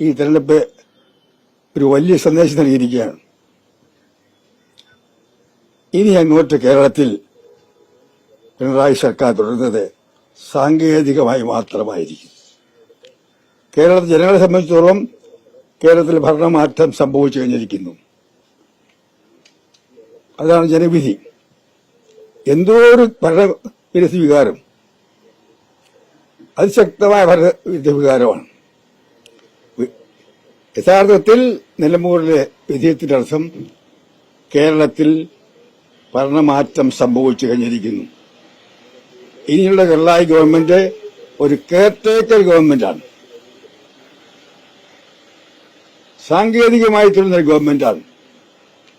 ഈ തെരഞ്ഞെടുപ്പ് ഒരു വലിയ സന്ദേശം നൽകിയിരിക്കുകയാണ്. ഇനി അങ്ങോട്ട് കേരളത്തിൽ പിണറായി സർക്കാർ തുടരുന്നത് സാങ്കേതികമായി മാത്രമായിരിക്കും. കേരളത്തിലെ ജനങ്ങളെ സംബന്ധിച്ചിടത്തോളം കേരളത്തിൽ ഭരണമാറ്റം സംഭവിച്ചു കഴിഞ്ഞിരിക്കുന്നു. അതാണ് ജനവിധി. എന്തോ ഒരു ഭരണവിരുദ്ധ വികാരം. അതിശക്തമായ ഭരണവിരുദ്ധ വികാരമാണ്. യഥാർത്ഥത്തിൽ നിലമ്പൂരിലെ വിജയത്തിന്റെ അർത്ഥം കേരളത്തിൽ ഭരണമാറ്റം സംഭവിച്ചു കഴിഞ്ഞിരിക്കുന്നു. ഇനിയുള്ള കേരളായി ഗവൺമെന്റ് ഒരു കെയർടേക്കർ ഗവൺമെന്റാണ് സാങ്കേതികമായി തീരുന്ന ഒരു ഗവൺമെന്റാണ്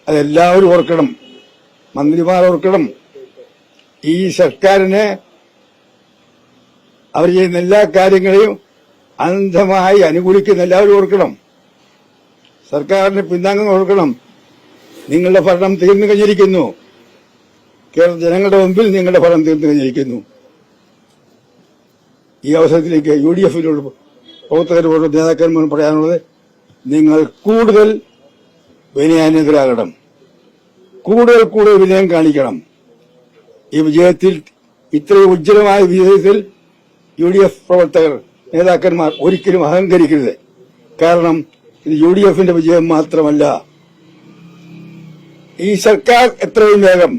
അതെല്ലാവരും ഓർക്കണം. മന്ത്രിമാർ ഓർക്കണം. ഈ സർക്കാരിനെ അവർ ചെയ്യുന്ന എല്ലാ കാര്യങ്ങളെയും അന്ധമായി അനുകൂലിക്കുന്ന എല്ലാവരും ഓർക്കണം. സർക്കാരിന് പിന്താങ്ങുന്ന കൊടുക്കണം. നിങ്ങളുടെ ഭരണം തീർന്നു കഴിഞ്ഞിരിക്കുന്നു. കേരള ജനങ്ങളുടെ മുമ്പിൽ നിങ്ങളുടെ ഭരണം തീർന്നു കഴിഞ്ഞിരിക്കുന്നു. ഈ അവസരത്തിലേക്ക് യു ഡി എഫിനോട് പ്രവർത്തകരോട് നേതാക്കന്മാരോട് പറയാനുള്ളത് നിങ്ങൾ കൂടുതൽ വിനയാനുതരാകണം കൂടുതൽ കൂടുതൽ വിനയം കാണിക്കണം. ഈ വിജയത്തിൽ ഇത്രയും ഉജ്ജ്വലമായ വിജയത്തിൽ യു ഡി എഫ് പ്രവർത്തകർ നേതാക്കന്മാർ ഒരിക്കലും അഹങ്കരിക്കരുത്. കാരണം ഇത് യു ഡി എഫിന്റെ വിജയം മാത്രമല്ല. ഈ സർക്കാർ എത്രയും വേഗം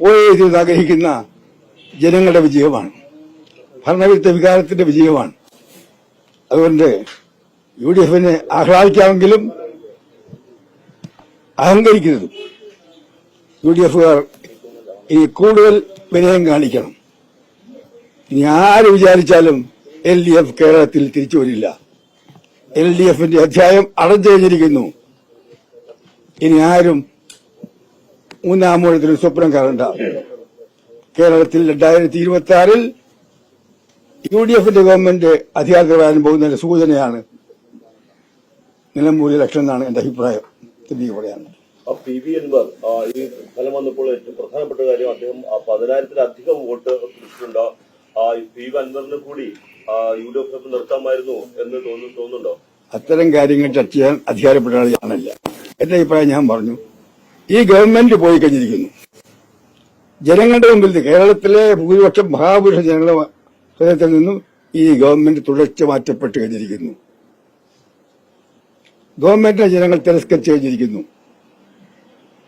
പോയത് ആഗ്രഹിക്കുന്ന ജനങ്ങളുടെ വിജയമാണ്. ഭരണവിരുദ്ധ വികാരത്തിന്റെ വിജയമാണ്. അതുകൊണ്ട് യു ഡി എഫിനെ ആഹ്ലാദിക്കാമെങ്കിലും അഹങ്കരിക്കരുതും. യു ഡി എഫുകാർ ഇനി കൂടുതൽ വിനയം കാണിക്കണം. ഇനി ആര് വിചാരിച്ചാലും എൽ ഡി എഫ് കേരളത്തിൽ തിരിച്ചു വരില്ല. എൽ ഡി എഫിന്റെ അധ്യായം അടഞ്ഞു കഴിഞ്ഞിരിക്കുന്നു. ഇനി ആരും മൂന്നാം മൂഴത്തിന് സ്വപ്നം കാണണ്ട. കേരളത്തിൽ രണ്ടായിരത്തി ഇരുപത്തി ആറിൽ യു ഡി എഫിന്റെ ഗവൺമെന്റ് അധികാരത്തിൽ വരാൻ പോകുന്നതിന്റെ സൂചനയാണ് നിലമ്പൂർ ഇലക്ഷൻ എന്നാണ് എന്റെ അഭിപ്രായം. തിരികെ പറയാനുള്ളത് പി വി അൻവർ ഈ ഫലം വന്നപ്പോൾ ഏറ്റവും പ്രധാനപ്പെട്ട കാര്യം അദ്ദേഹം പതിനായിരത്തിലധികം വോട്ട് ഈ പി അൻവറിന് കൂടി യു ഡി എഫ് നിർത്താമായിരുന്നു എന്ന് തോന്നുന്നുണ്ടോ? അത്തരം കാര്യങ്ങൾ ചർച്ച ചെയ്യാൻ അധികാരപ്പെട്ട ആൾ എന്റെ അഭിപ്രായം ഞാൻ പറഞ്ഞു. ഈ ഗവൺമെന്റ് പോയി കഴിഞ്ഞിരിക്കുന്നു. ജനങ്ങളുടെ മുമ്പിൽ കേരളത്തിലെ ഭൂരിപക്ഷം മഹാപുരുഷ ജനങ്ങളുടെ ഹൃദയത്തിൽ നിന്നും ഈ ഗവൺമെന്റ് തുടച്ചു മാറ്റപ്പെട്ട് കഴിഞ്ഞിരിക്കുന്നു. ഗവൺമെന്റിനെ ജനങ്ങൾ തിരസ്കരിച്ചു കഴിഞ്ഞിരിക്കുന്നു.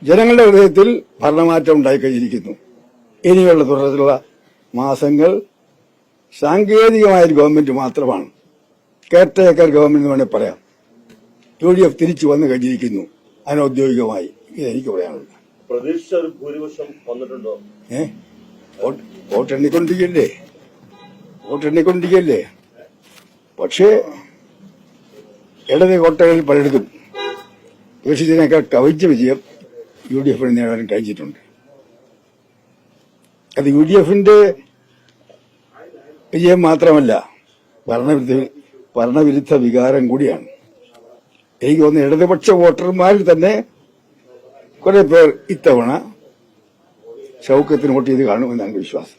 ജനങ്ങളുടെ ഹൃദയത്തിൽ ഭരണമാറ്റം ഉണ്ടായി കഴിഞ്ഞിരിക്കുന്നു. ഇനിയുള്ള തുടർന്നുള്ള മാസങ്ങൾ സാങ്കേതികമായ ഒരു ഗവൺമെന്റ് മാത്രമാണ്. കെയർടേക്കർ ഗവൺമെന്റ് വേണമെങ്കിൽ പറയാം. യു ഡി എഫ് തിരിച്ചു വന്നു കഴിഞ്ഞിരിക്കുന്നു. അനൌദ്യോഗികമായി. എനിക്ക് പറയാനുള്ളത്. പ്രതീക്ഷിച്ച ഒരു ഭൂരിപക്ഷം വന്നിട്ടുണ്ടോ? ഏ? വോട്ട് വോട്ട് എണ്ണിക്കൊണ്ടിരിക്കല്ലേ? വോട്ട് എണ്ണിക്കൊണ്ടിരിക്കല്ലേ? പക്ഷേ ഇടത് കോട്ടകളിൽ പലയിടത്തും പ്രതീക്ഷിച്ചതിനേക്കാൾ കവിച്ച വിജയം യു ഡി എഫിന് നേടാൻ കഴിഞ്ഞിട്ടുണ്ട്. അത് യു ഡി എഫിന്റെ വിജയം മാത്രമല്ല ഭരണവിരുദ്ധ ഭരണവിരുദ്ധ വികാരം കൂടിയാണ്. എനിക്ക് തോന്നുന്ന ഇടതുപക്ഷ വോട്ടർമാരിൽ തന്നെ കുറെ പേർ ഇത്തവണ ഷൗക്കത്തിന് വോട്ട് ചെയ്ത് കാണുമെന്നാണ് വിശ്വാസം.